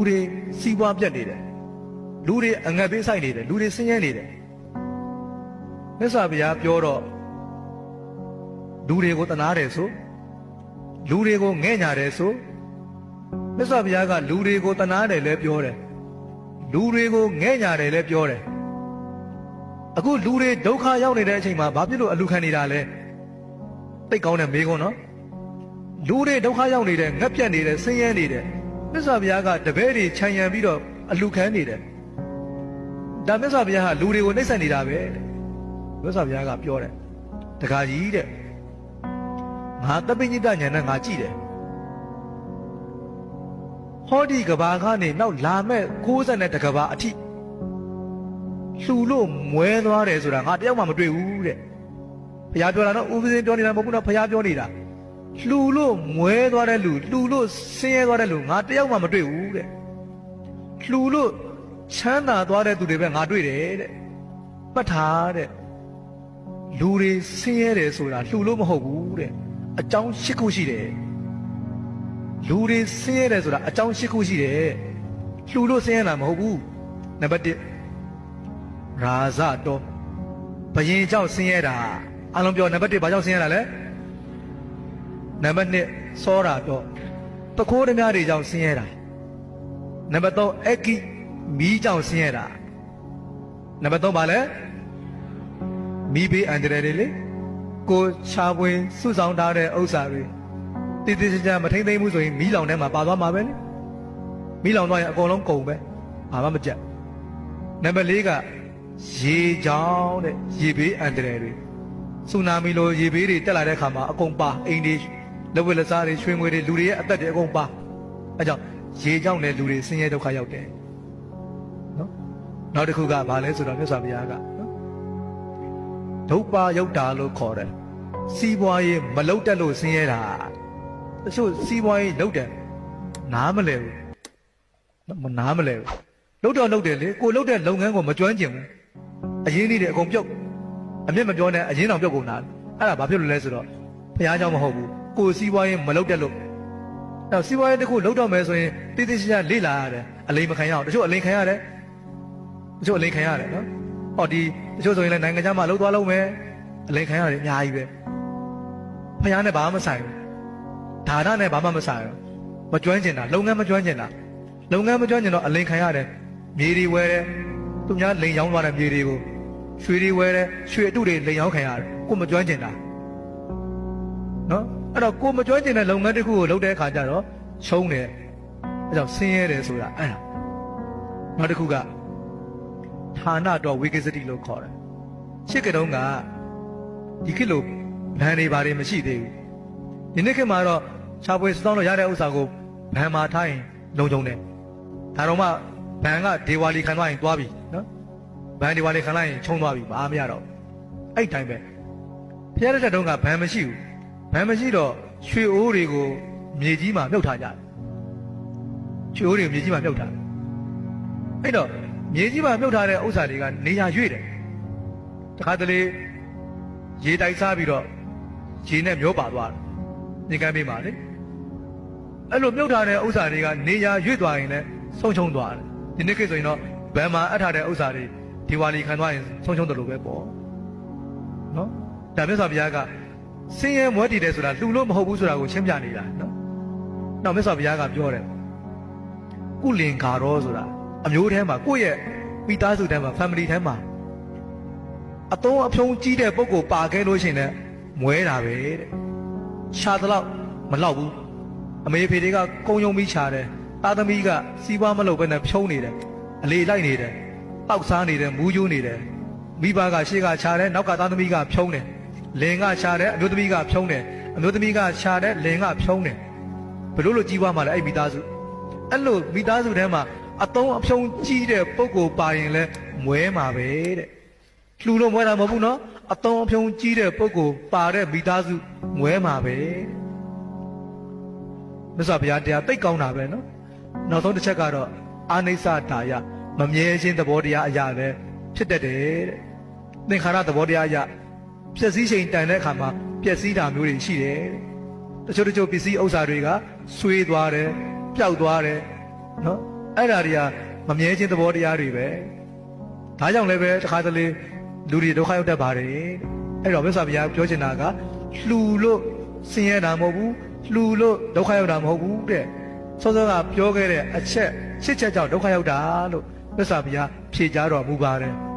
လူတွေစီးပွားပြတ်နေတယ်လူတွေအငတ်ပေးဆိုင်နေတယ်လူတွေဆင်းရဲနေတယ်မြတ်စွာဘုရားပြောတော့လူတွေကိုတနာတယ်ဆိုလူတွေကိုငဲ့ညာတယ်ဆိုမြတ်စွာဘုရားကလူတွေကိုတနာတယ်လည်းပြောတယ်လူတွေကိုငဲ့ညာတယ်လည်းပြောတယ်အခုလူတွေဒုက္ခရောက်နေတဲ့အချိန်မှာဘာဖြစ်လို့အလူခံနေတာလဲသိတ်ကောင်းတဲ့မေးခွန်းနော်လူတွေဒုက္ခရောက်နေတယ်ငတ်ပြတ်နေတယ်ဆင်းရဲနေတယ် မြတ်စွာဘုရားကတပည့်တွေခြံရံပြီးတော့အလူခံနေတယ်ဒါမြတ်စွာဘုရားကလူတွေကိုနှိပ်စက်နေတာပဲတဲ့မြတ်စွာဘုရားကပြောတယ်တခါကြီးတဲ့ငါတပိညိတညာနဲ့ငါကြည့်တယ်ဟောဒီကဘာကနေနောက်လာမဲ့60နဲ့တကဘာအထိလှူလို့မွဲသွားတယ်ဆိုတာငါတယောက်မှမတွေ့ဘူးတဲ့ဘုရားပြောတာနော်ဥပဇင်းပြောနေတာမဟုတ်ဘူးနော်ဘုရားပြောနေတာ လှူလို့မွဲသွားတဲ့လူလှူလို့ဆင်းရဲသွားတဲ့လူငါတယောက်မှမတွေ့ဘူးတဲ့လှူလို့ချမ်းသာသွားတဲ့သူတွေပဲငါတွေ့တယ်တဲ့ပတ်ထားတဲ့လူတွေဆင်းရဲတယ်ဆိုတာလှူလို့မဟုတ်ဘူးတဲ့အကြောင်းရှစ်ခုရှိတယ်လူတွေဆင်းရဲတယ်ဆိုတာအကြောင်းရှစ်ခုရှိတယ်လှူလို့ဆင်းရဲတာမဟုတ်ဘူးနံပါတ်1ရာဇတော်ဘယင်ကြောင့်ဆင်းရဲတာအလုံးပြောနံပါတ်1ဘာကြောင့်ဆင်းရဲတာလဲ နံပါတ်2စောတာတော့တခိုးဓမြတွေကြောင့်ဆင်းရဲတာနံပါတ်3အကိမီးကြောင့်ဆင်းရဲတာနံပါတ်3ဘာလဲမီးဘေးအန္တရာယ်တွေလေကိုချာပွင့်စုဆောင်ထားတဲ့ဥစ္စာတွေတည်တည်ချာချာမထိမ့်သိမ့်ဘူးဆိုရင်မီးလောင်ထဲမှာပါသွားမှာပဲလေမီးလောင်သွားရင်အကုန်လုံးကုန်ပဲဘာမှမကြက်နံပါတ်4ကရေကြောင်းတဲ့ရေဘေးအန္တရာယ်တွေဆူနာမီလိုရေဘေးတွေတက်လာတဲ့ခါမှာအကုန်ပါအိမ်တွေ လက်ဝဲလက်စားတွေရွှေငွေတွေလူတွေရဲ့အသက်တွေအကုန်ပါအဲကြောင့်ရေကြောင့်လည်းလူတွေဆင်းရဲဒုက္ခရောက်တယ်နော်နောက်တစ်ခုကဘာလဲဆိုတော့မြတ်စွာဘုရားကနော်ဒုပ္ပါယုတ်တာလို့ခေါ်တယ်စီးပွားရေးမလုတ်တက်လို့ဆင်းရဲတာတချို့စီးပွားရေးလုတ်တယ်နားမလဲဘူးမနားမလဲဘူးလုတ်တော့လုတ်တယ်လေကိုလုတ်တဲ့လုပ်ငန်းကိုမကျွမ်းကျင်ဘူးအရင်လေးတွေအကုန်ပြုတ်အမျက်မပြောနဲ့အရင်တော်ပြုတ်ကုန်တာအဲ့ဒါဘာဖြစ်လို့လဲဆိုတော့ဘုရားเจ้าမဟုတ်ဘူး ကိုစီးပွားရေးမလုတ်တက်လို့အဲ့စီးပွားရေးတစ်ခုလုတ်တော့မယ်ဆိုရင်တိတိကျကျလေ့လာရတယ်အလိမ်မခံရအောင်တချို့အလိမ်ခံရတယ်တချို့အလိမ်ခံရတယ်နော်ဟောဒီတချို့ဆိုရင်လည်းနိုင်ငံခြားမှာလုတ်သွားလုံးမယ်အလိမ်ခံရတယ်အများကြီးပဲဘုရားနဲ့ဘာမှမဆိုင်ဘူးဒါနနဲ့ဘာမှမဆိုင်ဘူးမကျွမ်းကျင်တာလုပ်ငန်းမကျွမ်းကျင်တာလုပ်ငန်းမကျွမ်းကျင်တော့အလိမ်ခံရတယ်မြေတွေဝယ်တယ်သူများလိန်ရောင်းသွားတဲ့မြေတွေကိုရွှေတွေဝယ်တယ်ရွှေအတုတွေလိန်ရောင်းခံရတယ်ကိုမကျွမ်းကျင်တာနော် အဲ့တော့ကိုမကျွမ်းကျင်တဲ့လုပ်ငန်းတစ်ခုကိုလုပ်တဲ့အခါကျတော့ချုံးတယ်အဲကြောင့်ဆင်းရဲတယ်ဆိုတာအဲ့ဒါနောက်တစ်ခုကဌာနတော်ဝိကစတိလို့ခေါ်တယ်ရှစ်ကတုံးကဒီခေတ်လိုဘန်တွေဘာတွေမရှိသေးဘူးဒီနေ့ခေတ်မှာတော့ခြာပွေစတောင်းလို့ရတဲ့ဥစ္စာကိုဘန်မှာထားရင်လုံခြုံတယ်ဒါတော့မှဘန်ကဒေဝါလီခံသွားရင်သွားပြီနော်ဘန်ဒေဝါလီခံလိုက်ရင်ချုံသွားပြီဘာမှမရတော့အဲ့တိုင်းပဲဖျက်တဲ့တုန်းကဘန်မရှိဘူးဘ န်မရှိတော့ရွှေအိုးတွေကိုမြေကြီးမှာမြုပ်ထားကြတယ်ရွှေအိုးတွေကိုမြေကြီးမှာမြုပ်ထားတယ်အဲ့တော့မြေကြီးမှာမြုပ်ထားတဲ့ဥစ္စာတွေကနေရာရွေ့တယ်တခါတလေရေတိုက်စားပြီးတော့ရေနဲ့မျောပါသွားတယ်ညကမ်းပေးပါလေအဲ့လိုမြုပ်ထားတဲ့ဥစ္စာတွေကနေရာရွေ့သွားရင်လည်းဆုံးရှုံးသွားတယ်ဒီနေ့ခေတ်ဆိုရင်တော့ဘန်မှာအပ်ထားတဲ့ဥစ္စာတွေဒီဝါလီခံသွားရင်ဆုံးရှုံးတယ်လို့ပဲပေါ့နော်ဒါမြတ်စွာဘုရားက ဆင်းရဲမွဲတည်တယ်ဆိုတာလူလို့မဟုတ်ဘူးဆိုတာကိုရှင်းပြနေတာနော်နောက်မြတ်စွာဘုရားကပြောတယ်ကုလင်္ကာရောဆိုတာအမျိုးထဲမှာကိုယ့်ရဲ့မိသားစုထဲမှာ family ထဲမှာအတုံးအဖြုံးကြီးတဲ့ပုံကိုပါခဲ့လို့ရှိရင်လည်းမွဲတာပဲတဲ့ရှားတော့မလောက်ဘူးအမေဖေတွေကကုံယုံပြီးရှားတယ်သားသမီးကစီးပွားမလုပ်ဘဲနဲ့ဖြုံးနေတယ်အလေလိုက်နေတယ်တောက်စားနေတယ်မူးကျိုးနေတယ်မိဘကရှေ့ကရှားတယ်နောက်ကသားသမီးကဖြုံးတယ် လင်ကရှားတယ်အမျိုးသမီးကဖြုံးတယ်အမျိုးသမီးကရှားတယ်လင်ကဖြုံးတယ်ဘလို့လို့ကြီးပွားမှလဲအဲ့မိသားစုအဲ့လိုမိသားစုထဲမှာအတုံးအဖြုံးကြီးတဲ့ပုံကိုပါရင်လဲမွဲမှာပဲတဲ့လှူလို့မွဲတာမဟုတ်ဘူးနော်အတုံးအဖြုံးကြီးတဲ့ပုံကိုပါတဲ့မိသားစုမွဲမှာပဲမြတ်စွာဘုရားတရားသိကောင်းတာပဲနော်နောက်ဆုံးတစ်ချက်ကတော့အာနိစ္စတာယမမြဲခြင်းသဘောတရားအရာပဲဖြစ်တတ်တယ်တဲ့သင်္ခါရသဘောတရားအရာ ဖြည့်စည်းချိန်တန်တဲ့အခါမှာပျက်စီးတာမျိုးတွေရှိတယ်တဲ့တချို့တချို့ပစ္စည်းဥစ္စာတွေကဆွေးသွားတယ်ပျောက်သွားတယ်နော်အဲ့ဒါတွေကမမြဲခြင်းသဘောတရားတွေပဲဒါကြောင့်လည်းပဲတခါတလေလူတွေဒုက္ခရောက်တတ်ပါတယ်အဲ့တော့မြတ်စွာဘုရားပြောချင်တာကလှူလို့ဆင်းရဲတာမဟုတ်ဘူးလှူလို့ဒုက္ခရောက်တာမဟုတ်ဘူးတဲ့စောစောကပြောခဲ့တဲ့အချက်ရှစ်ချက်ကြောင့်ဒုက္ခရောက်တာလို့မြတ်စွာဘုရားဖြေကြားတော်မူပါတယ်